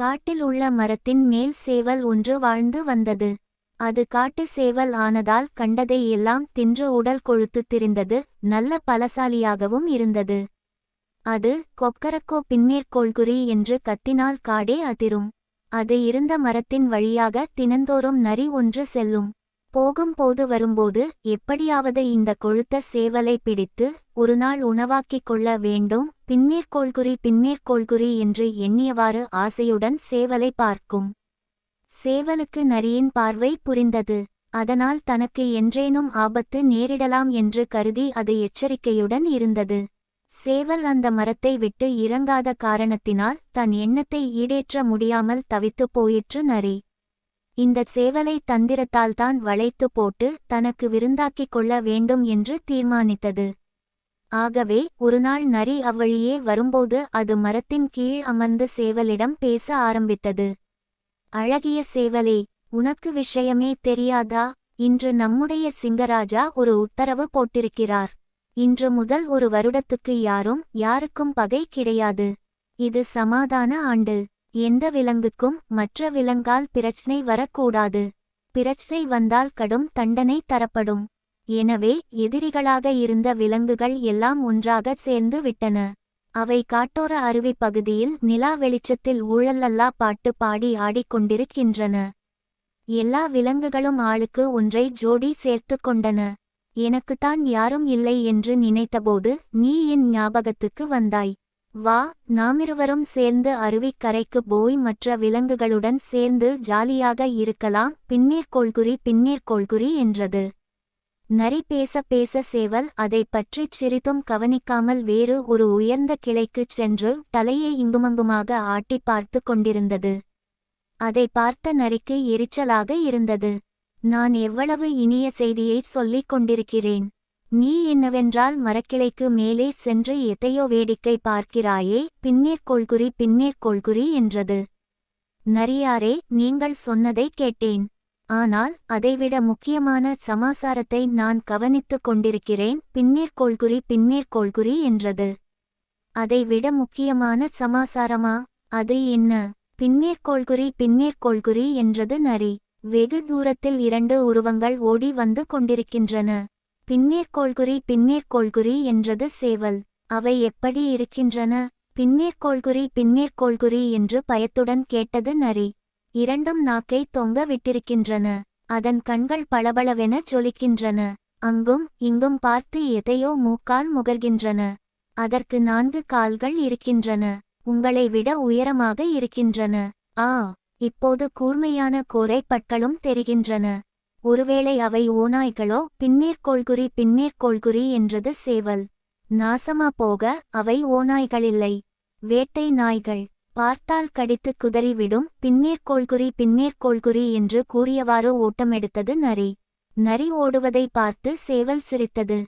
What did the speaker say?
காட்டில் உள்ள மரத்தின் மேல் சேவல் ஒன்று வாழ்ந்து வந்தது. அது காட்டு சேவல் ஆனதால் கண்டதை எல்லாம் தின்று உடல் கொழுத்து திரிந்தது நல்ல பலசாலியாகவும் இருந்தது. அது கொக்கரக்கோ பின்னேற்கோள்குறி என்று கத்தினால் காடே அதிரும். அது இருந்த மரத்தின் வழியாக தினந்தோறும் நரி ஒன்று செல்லும். போகும்போது வரும்போது எப்படியாவது இந்த கொழுத்த சேவலை பிடித்து ஒருநாள் உணவாக்கிக் கொள்ள வேண்டும் பின்னேற்கோள்குறி பின்மேற்கோள்குறி என்று எண்ணியவாறு ஆசையுடன் சேவலை பார்க்கும். சேவலுக்கு நரியின் பார்வை புரிந்தது. அதனால் தனக்கு என்றேனும் ஆபத்து நேரிடலாம் என்று கருதி அது எச்சரிக்கையுடன் இருந்தது. சேவல் அந்த மரத்தை விட்டு இறங்காத காரணத்தினால் தன் எண்ணத்தை ஈடேற்ற முடியாமல் தவித்துப் போயிற்று நரி. இந்தச் சேவலை தந்திரத்தால்தான் வளைத்து போட்டு தனக்கு விருந்தாக்கிக் கொள்ள வேண்டும் என்று தீர்மானித்தது. ஆகவே ஒருநாள் நரி அவ்வழியே வரும்போது அது மரத்தின் கீழ் அமர்ந்து சேவலிடம் பேச ஆரம்பித்தது. அழகிய சேவலே உனக்கு விஷயமே தெரியாதா? இன்று நம்முடைய சிங்கராஜா ஒரு உத்தரவு போட்டிருக்கிறார். இன்று முதல் ஒரு வருடத்துக்கு யாரும் யாருக்கும் பகை கிடையாது. இது சமாதான ஆண்டு. எந்த விலங்குக்கும் மற்ற விலங்கால் பிரச்சனை வரக்கூடாது. பிரச்சனை வந்தால் கடும் தண்டனை தரப்படும். எனவே எதிரிகளாக இருந்த விலங்குகள் எல்லாம் ஒன்றாக சேர்ந்து விட்டன. அவை காட்டோர அருவி பகுதியில் நிலா வெளிச்சத்தில் ஊழலல்லா பாட்டு பாடி ஆடிக்கொண்டிருக்கின்றன. எல்லா விலங்குகளும் ஆளுக்கு ஒன்றை ஜோடி சேர்த்து கொண்டன. எனக்குத்தான் யாரும் இல்லை என்று நினைத்தபோது நீ என் ஞாபகத்துக்கு வந்தாய். வா நாமிருவரும் சேர்ந்து அருவிக்கரைக்கு போய் மற்ற விலங்குகளுடன் சேர்ந்து ஜாலியாக இருக்கலாம். பின்னேற்கோள்குறி பின்னேற்கோள்குறி என்றது. நரி பேச பேச சேவல் அதைப் பற்றிச் சிறிதும் கவனிக்காமல் வேறு ஒரு உயர்ந்த கிளைக்குச் சென்று தலையை இங்குமங்குமாக ஆட்டி பார்த்து கொண்டிருந்தது. அதை பார்த்த நரிக்கு எரிச்சலாக இருந்தது. நான் எவ்வளவு இனிய செய்தியை சொல்லிக் கொண்டிருக்கிறேன். நீ என்னவென்றால் மரக்கிளைக்கு மேலே சென்று எதையோ வேடிக்கை பார்க்கிறாயே பின்னேற்கோள்குறி பின்னேற்கோள்குறி என்றது. நரியாரே நீங்கள் சொன்னதை கேட்டேன். ஆனால் அதைவிட முக்கியமான சமாசாரத்தை நான் கவனித்துக் கொண்டிருக்கிறேன் பின்னேற்கோள்குறி பின்னேற்கோள்குறி என்றது. அதைவிட முக்கியமான சமாசாரமா? அது என்ன? பின்னேற்கோள்குறி பின்னேற்கோள்குறி என்றது நரி. வெகு தூரத்தில் இரண்டு உருவங்கள் ஓடி வந்து கொண்டிருக்கின்றன. பின்னேற்கோள்குறி பின்னேற்கோள்குறி என்றது சேவல். அவை எப்படி இருக்கின்றன? பின்னேற்கோள்குறி பின்னேற்கோள்குறி என்று பயத்துடன் கேட்டது நரி. இரண்டும் நாக்கை தொங்க விட்டிருக்கின்றன. அதன் கண்கள் பளபளவென ஜொலிக்கின்றன அங்கும் இங்கும் பார்த்து எதையோ மூக்கால் முகர்கின்றன. அதற்கு நான்கு கால்கள் இருக்கின்றன. உங்களை விட உயரமாக இருக்கின்றன. ஆ இப்போது கூர்மையான கோரை பற்களும் தெரிகின்றன. ஒருவேளை அவை ஓநாய்களோ பின்னீர்கோள்குறி பின்னீர்கோள்குறி என்றது சேவல். நாசமா போக அவை ஓநாய்களில்லை. வேட்டை நாய்கள். பார்த்தால் கடித்து குதறிவிடும் பின்னேற்கோள்குறி பின்னேற்கோள்குறி என்று கூறியவாறு ஓட்டமெடுத்தது நரி. நரி ஓடுவதை பார்த்து சேவல் சிரித்தது.